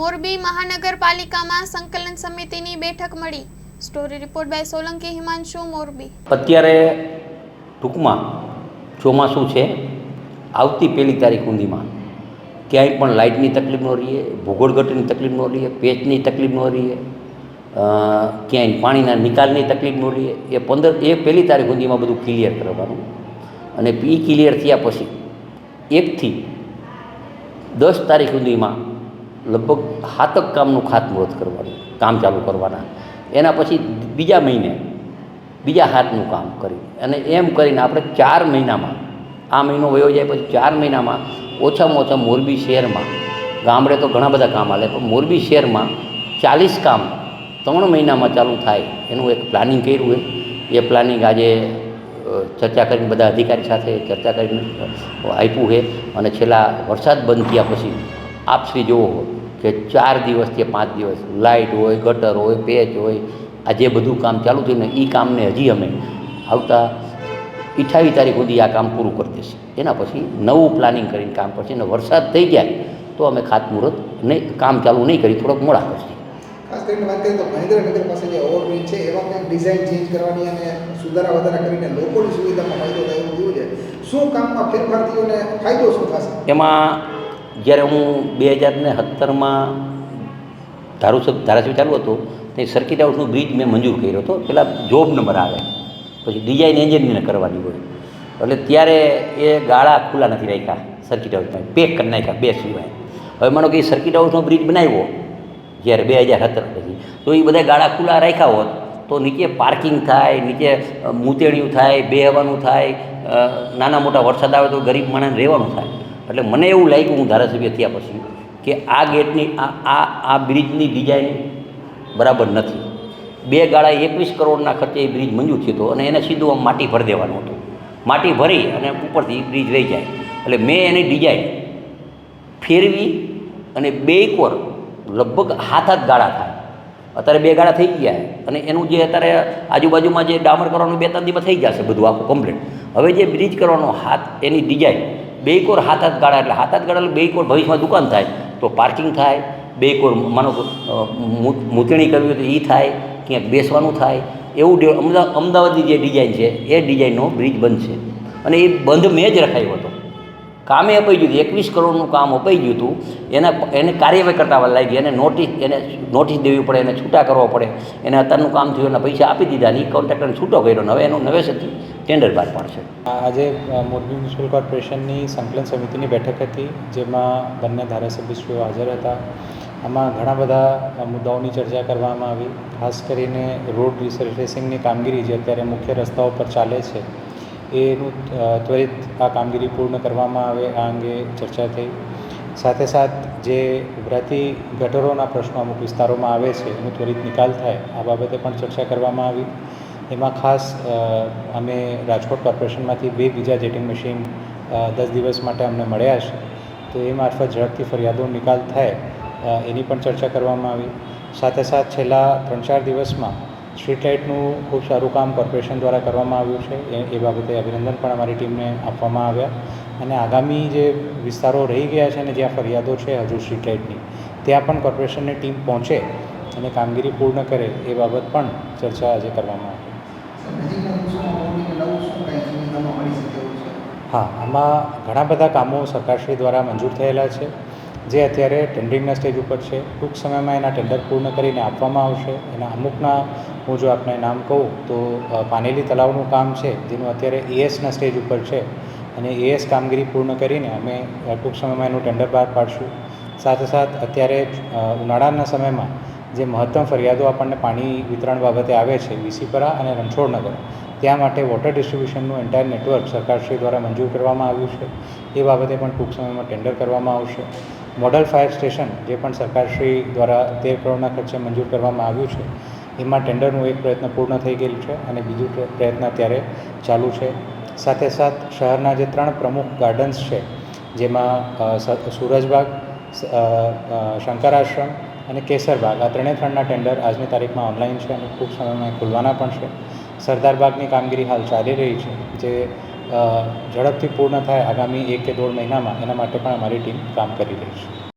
મોરબી મહાનગરપાલિકામાં સંકલન સમિતિની બેઠક મળી. Story report by Solanki Himanshu, Morbi. અત્યારે ટૂંકમાં ચોમાસું છે. આવતી પહેલી તારીખ સુધીમાં ક્યાંય પણ લાઇટની તકલીફ ન રહીએ ભૂગોળઘટની તકલીફ ન રહીએ, પેચની તકલીફ ન રહીએ ક્યાંય પાણીના નિકાલની તકલીફ ન રહીએ. એ પંદર, એ પહેલી તારીખ સુધીમાં બધું ક્લિયર કરવાનું. અને એ ક્લિયર થયા પછી એકથી દસ તારીખ સુધીમાં લગભગ હાતક કામનું ખાતમુહૂર્ત કરવાનું, કામ ચાલુ કરવાના. એના પછી બીજા મહિને બીજા હાથનું કામ કરી. અને એમ કરીને આપણે ચાર મહિનામાં, આ મહિનો વયો જાય પછી ચાર મહિનામાં ઓછામાં ઓછા મોરબી શહેરમાં, ગામડે તો ઘણા બધા કામ હાલે, પણ મોરબી શહેરમાં ચાલીસ કામ ત્રણ મહિનામાં ચાલુ થાય એનું એક પ્લાનિંગ કર્યું હોય. એ પ્લાનિંગ આજે ચર્ચા કરીને બધા અધિકારી સાથે ચર્ચા કરીને આપ્યું છે. અને છેલ્લા વરસાદ બંધ થયા પછી આપશ્રી જોવો કે ચાર દિવસથી પાંચ દિવસ લાઇટ હોય ગટર હોય પેચ હોય આ જે બધું કામ ચાલુ થયું ને એ કામને હજી અમે આવતા અઠ્ઠાવીસ તારીખ સુધી આ કામ પૂરું કરી દઈશું એના પછી નવું પ્લાનિંગ કરીને કામ કરશે. અને વરસાદ થઈ જાય તો અમે ખાતમુહૂર્ત નહીં કામ ચાલુ નહીં કરી થોડોક મોડા કરશે. ખાસ કરીને વાત કરીએ તો મહેન્દ્રનગર પાસે જે ઓવરબ્રિજ છે એમાં કંઈક ડિઝાઇન ચેન્જ કરવાની અને સુધારા વધારા કરીને લોકોની સુવિધામાં ફાયદો થાય એવું છે. શું કામમાં ફેરફાર થયો અને ફાયદો શું થશે? એમાં જ્યારે હું બે હજાર ને સત્તરમાં ધારુસભ ધારાસભ્ય ચાલુ હતો, તે સર્કિટ હાઉસનો બ્રિજ મેં મંજૂર કર્યો હતો. પેલા જોબ નંબર આવે, પછી ડિઝાઇન એન્જિનને કરવાની હોય. એટલે ત્યારે એ ગાળા ખુલ્લા નથી રાખ્યા સર્કિટ હાઉસમાં પેક કરી નાખ્યા બે સિવાય. હવે માનો કે એ સર્કિટ હાઉસનો બ્રિજ બનાવ્યો, જ્યારે બે હજાર સત્તર પછી, તો એ બધા ગાળા ખુલ્લા રાખ્યા હોત, તો નીચે પાર્કિંગ થાય, નીચે મૂતેડિયું થાય, બેહવાનું થાય નાના મોટા વરસાદ આવે તો ગરીબ માણસને રહેવાનું થાય. એટલે મને એવું લાગ્યું હું ધારાસભ્ય થયા પછી કે આ ગેટની, આ આ આ બ્રિજની ડિઝાઇન બરાબર નથી. બે ગાળા એકવીસ કરોડના ખર્ચે એ બ્રિજ મંજૂર થયો હતો અને એને સીધું આમ માટી ભરી દેવાનું હતું. માટી ભરી અને ઉપરથી બ્રિજ રહી જાય. એટલે મેં એની ડિઝાઇન ફેરવી અને બે કોર લગભગ હાથ હાથ ગાળા થાય. અત્યારે બે ગાળા થઈ ગયા અને એનું જે અત્યારે આજુબાજુમાં જે ડામર કરવાનું બે ત્રણ દિવસ થઈ જશે બધું આખું કમ્પ્લીટ હવે જે બ્રિજ કરવાનો હાથ, એની ડિઝાઇન બે કોર હાથ હાથ ગાળા એટલે હાથ હાથ ગાળા બે કોર ભવિષ્યમાં દુકાન થાય. તો પાર્કિંગ થાય બે કોર માનો મૂતણી કરવી હોય તો એ થાય, ક્યાંક બેસવાનું થાય. એવું અમદાવાદની જે ડિઝાઇન છે, એ ડિઝાઇનનો બ્રિજ બનશે અને એ બંધ મેં જ રખાયો હતો. કામે અપાઈ ગયું હતું, એકવીસ કરોડનું કામ અપાઈ ગયું હતું. એના, એને કાર્યવાહી કરતા લાગી, એને નોટિસ એને નોટિસ દેવી પડે, એને છૂટા કરવા પડે. એને અત્યારનું કામ થયું, એના પૈસા આપી દીધા અને કોન્ટ્રાક્ટરને છૂટો કર્યો. નવે એનું નવેસરથી ટેન્ડર બહાર પાડશે આજે મોરબી મ્યુનિસિપલ કોર્પોરેશનની સંકલન સમિતિની બેઠક હતી, જેમાં બંને ધારાસભ્યશ્રીઓ હાજર હતા. આમાં ઘણા બધા મુદ્દાઓની ચર્ચા કરવામાં આવી. ખાસ કરીને રોડ રિસર્ફેસિંગની કામગીરી, જે અત્યારે મુખ્ય રસ્તાઓ પર ચાલે છે, એનું ત્વરિત આ કામગીરી પૂર્ણ કરવામાં આવે, આ અંગે ચર્ચા થઈ. સાથે સાથ જે ઉભરાતી ગટરોના પ્રશ્નો અમુક વિસ્તારોમાં આવે છે, એનો ત્વરિત નિકાલ થાય, આ બાબતે પણ ચર્ચા કરવામાં આવી. એમાં ખાસ અમે રાજકોટ કોર્પોરેશનમાંથી બે બીજા જેટિંગ મશીન દસ દિવસ માટે અમને મળ્યા છે. તો એ મારફત ઝડપથી ફરિયાદો નિકાલ થાય એની પણ ચર્ચા કરવામાં આવી. સાથે સાથ છેલ્લા ત્રણ ચાર દિવસમાં સ્ટ્રીટ લાઇટનું ખૂબ સારું કામ કોર્પોરેશન દ્વારા કરવામાં આવ્યું છે. એ બાબતે અભિનંદન પણ અમારી ટીમને આપવામાં આવ્યા. અને આગામી જે વિસ્તારો રહી ગયા છે અને જ્યાં ફરિયાદો છે હજુ સ્ટ્રીટ લાઇટની, ત્યાં પણ કોર્પોરેશનની ટીમ પહોંચે અને કામગીરી પૂર્ણ કરે એ બાબત પણ ચર્ચા આજે કરવામાં આવી. હા, આમાં ઘણા બધા કામો સરકારશ્રી દ્વારા મંજૂર થયેલા છે, જે અત્યારે ટેન્ડરિંગના સ્ટેજ ઉપર છે. ટૂંક સમયમાં એના ટેન્ડર પૂર્ણ કરીને આપવામાં આવશે. એના અમુકના, હું જો આપને નામ કહું, તો પાનેલી તલાવનું કામ છે જેનું અત્યારે એએસના સ્ટેજ ઉપર છે. અને એએસ કામગીરી પૂર્ણ કરીને અમે ટૂંક સમયમાં એનું ટેન્ડર બહાર પાડશું. સાથે સાથ, અત્યારે ઉનાળાના સમયમાં જે મહત્તમ ફરિયાદો આપણને પાણી વિતરણ બાબતે આવે છે, વિસીપરા અને રણછોડનગર, ત્યાં માટે વોટર ડિસ્ટ્રિબ્યુશનનું એન્ટાયર નેટવર્ક સરકારશ્રી દ્વારા મંજૂર કરવામાં આવ્યું છે. એ બાબતે પણ ટૂંક સમયમાં ટેન્ડર કરવામાં આવશે. મોડલ ફાયર સ્ટેશન જે પણ સરકારશ્રી દ્વારા તેર કરોડના ખર્ચે મંજૂર કરવામાં આવ્યું છે, એમાં ટેન્ડરનું એક પ્રયત્ન પૂર્ણ થઈ ગયેલું છે અને બીજું પ્રયત્ન અત્યારે ચાલુ છે. સાથે સાથ શહેરના જે ત્રણ પ્રમુખ ગાર્ડન્સ છે, જેમાં સૂરજબાગ શંકરાશ્રમ અને કેસરબાગ આ ત્રણેય ત્રણના ટેન્ડર આજની તારીખમાં ઓનલાઈન છે અને ખૂબ સમયમાં ખુલવાના પણ છે. સરદારબાગની કામગીરી હાલ ચાલી રહી છે, જે ઝડપથી પૂર્ણ થાય આગામી એક કે દોઢ મહિનામાં. એના માટે પણ અમારી ટીમ કામ કરી રહી છે.